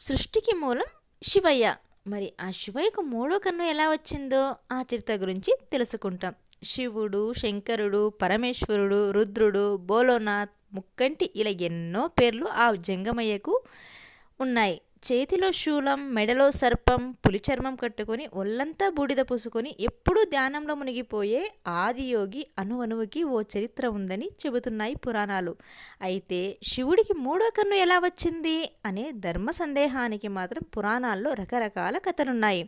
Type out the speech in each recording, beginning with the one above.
సృష్టికి మూలం శివయ్య. మరి ఆ శివయ్యకు మూడో కన్ను ఎలా వచ్చిందో ఆ చరిత్ర గురించి తెలుసుకుంటాం. శివుడు శంకరుడు పరమేశ్వరుడు రుద్రుడు బోలోనాథ్ ముక్కంటి ఇలా ఎన్నో పేర్లు ఆ జంగమయ్యకు ఉన్నాయి. చేతిలో శూలం మెడలో సర్పం పులి చర్మం కట్టుకొని ఒళ్ళంతా బూడిద పూసుకొని ఎప్పుడూ ధ్యానంలో మునిగిపోయే ఆదియోగి అణువణువుకి ఓ చరిత్ర ఉందని చెబుతున్నాయి పురాణాలు. అయితే శివుడికి మూడో కన్ను ఎలా వచ్చింది? అనే ధర్మ సందేహానికి మాత్రం పురాణాల్లో రకరకాల కథలున్నాయి.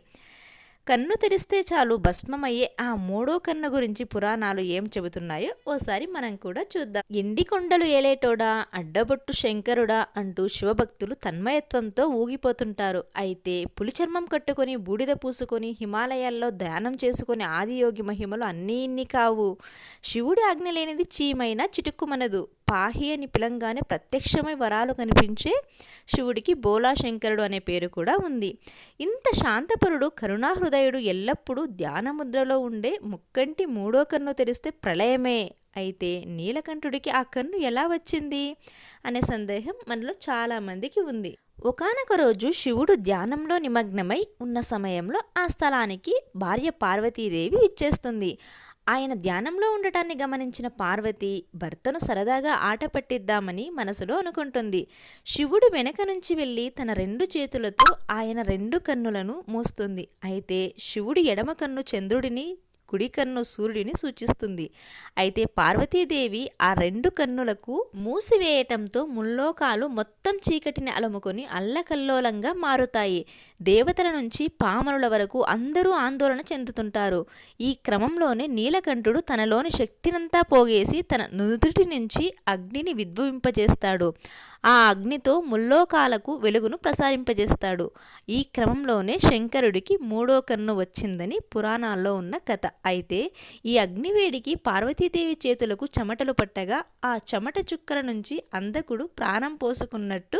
కన్ను తెరిస్తే చాలు భస్మమయ్యే ఆ మూడో కన్ను గురించి పురాణాలు ఏం చెబుతున్నాయో ఓసారి మనం కూడా చూద్దాం. ఎండి కొండలు ఏలేటోడా అడ్డబొట్టు శంకరుడా అంటూ శివభక్తులు తన్మయత్వంతో ఊగిపోతుంటారు. అయితే పులిచర్మం కట్టుకొని బూడిద పూసుకొని హిమాలయాల్లో ధ్యానం చేసుకుని ఆదియోగి మహిమలు అన్నీ ఇన్ని కావు. శివుడి ఆజ్ఞ లేనిది చీమైన చిటుక్కుమనదు. పాహి అని పిలంగానే ప్రత్యక్షమై వరాలు కనిపించే శివుడికి బోలా శంకరుడు అనే పేరు కూడా ఉంది. ఇంత శాంతపరుడు కరుణాహృదయుడు ఎల్లప్పుడూ ధ్యానముద్రలో ఉండే ముక్కంటి మూడో కన్ను తెరిస్తే ప్రళయమే. అయితే నీలకంఠుడికి ఆ కన్ను ఎలా వచ్చింది? అనే సందేహం మనలో చాలామందికి ఉంది. ఒకనొక రోజు శివుడు ధ్యానంలో నిమగ్నమై ఉన్న సమయంలో ఆ స్థలానికి భార్య పార్వతీదేవి ఇచ్చేస్తుంది ఆయన ధ్యానంలో ఉండటాన్ని గమనించిన పార్వతి భర్తను సరదాగా ఆట పట్టిద్దామని మనసులో అనుకుంటుంది. శివుడు వెనక నుంచి వెళ్ళి తన రెండు చేతులతో ఆయన రెండు కన్నులను మూస్తుంది. అయితే శివుడి ఎడమ కన్ను చంద్రుడిని కుడి కన్ను సూర్యుడిని సూచిస్తుంది. అయితే పార్వతీదేవి ఆ రెండు కన్నులకు మూసివేయటంతో ముల్లోకాలు మొత్తం చీకటిని అలుముకొని అల్లకల్లోలంగా మారుతాయి. దేవతల నుంచి పామరుల వరకు అందరూ ఆందోళన చెందుతుంటారు. ఈ క్రమంలోనే నీలకంఠుడు తనలోని శక్తినంతా పోగేసి తన నుదుటి నుంచి అగ్నిని విద్వవింపజేస్తాడు ఆ అగ్నితో ముల్లోకాలకు వెలుగును ప్రసారింపజేస్తాడు ఈ క్రమంలోనే శంకరుడికి మూడో కన్ను వచ్చిందని పురాణాల్లో ఉన్న కథ. అయితే ఈ అగ్నివేడికి పార్వతీదేవి చేతులకు చెమటలు పట్టగా ఆ చెమట చుక్కల నుంచి అందకుడు ప్రాణం పోసుకున్నట్టు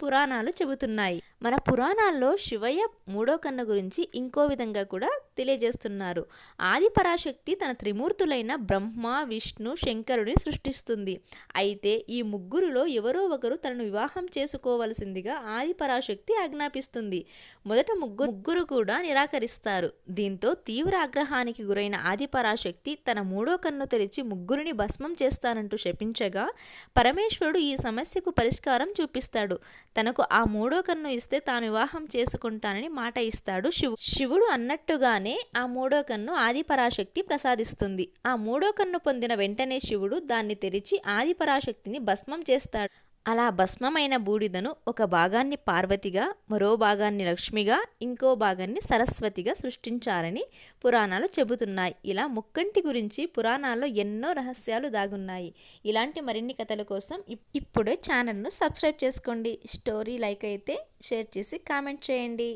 పురాణాలు చెబుతున్నాయి. మన పురాణాల్లో శివయ్య మూడో కన్ను గురించి ఇంకో విధంగా కూడా తెలియజేస్తున్నారు. ఆది పరాశక్తి తన త్రిమూర్తులైన బ్రహ్మ విష్ణు శంకరుని సృష్టిస్తుంది. అయితే ఈ ముగ్గురులో ఎవరో ఒకరు తనను వివాహం చేసుకోవలసిందిగా ఆది పరాశక్తి ఆజ్ఞాపిస్తుంది. మొదట ముగ్గురు ముగ్గురు కూడా నిరాకరిస్తారు. దీంతో తీవ్ర ఆగ్రహానికి గురైన ఆది పరాశక్తి తన మూడో కన్ను తెరిచి ముగ్గురిని భస్మం చేస్తానంటూ శపించగా పరమేశ్వరుడు ఈ సమస్యకు పరిష్కారం చూపిస్తాడు. తనకు ఆ మూడో కన్ను ఇస్తే తాను వివాహం చేసుకుంటానని మాట ఇస్తాడు శివు. శివుడు అన్నట్టుగానే ఆ మూడో కన్ను ఆది పరాశక్తి ప్రసాదిస్తుంది. ఆ మూడో కన్ను పొందిన వెంటనే శివుడు దాన్ని తెరిచి ఆది పరాశక్తిని భస్మం చేస్తాడు. అలా భస్మమైన బూడిదను ఒక భాగాన్ని పార్వతిగా మరో భాగాన్ని లక్ష్మిగా ఇంకో భాగాన్ని సరస్వతిగా సృష్టించారని పురాణాలు చెబుతున్నాయి. ఇలా ముక్కంటి గురించి పురాణాల్లో ఎన్నో రహస్యాలు దాగున్నాయి. ఇలాంటి మరిన్ని కథల కోసం ఇప్పుడే ఛానల్ను సబ్స్క్రైబ్ చేసుకోండి. స్టోరీ లైక్ అయితే షేర్ చేసి కామెంట్ చేయండి.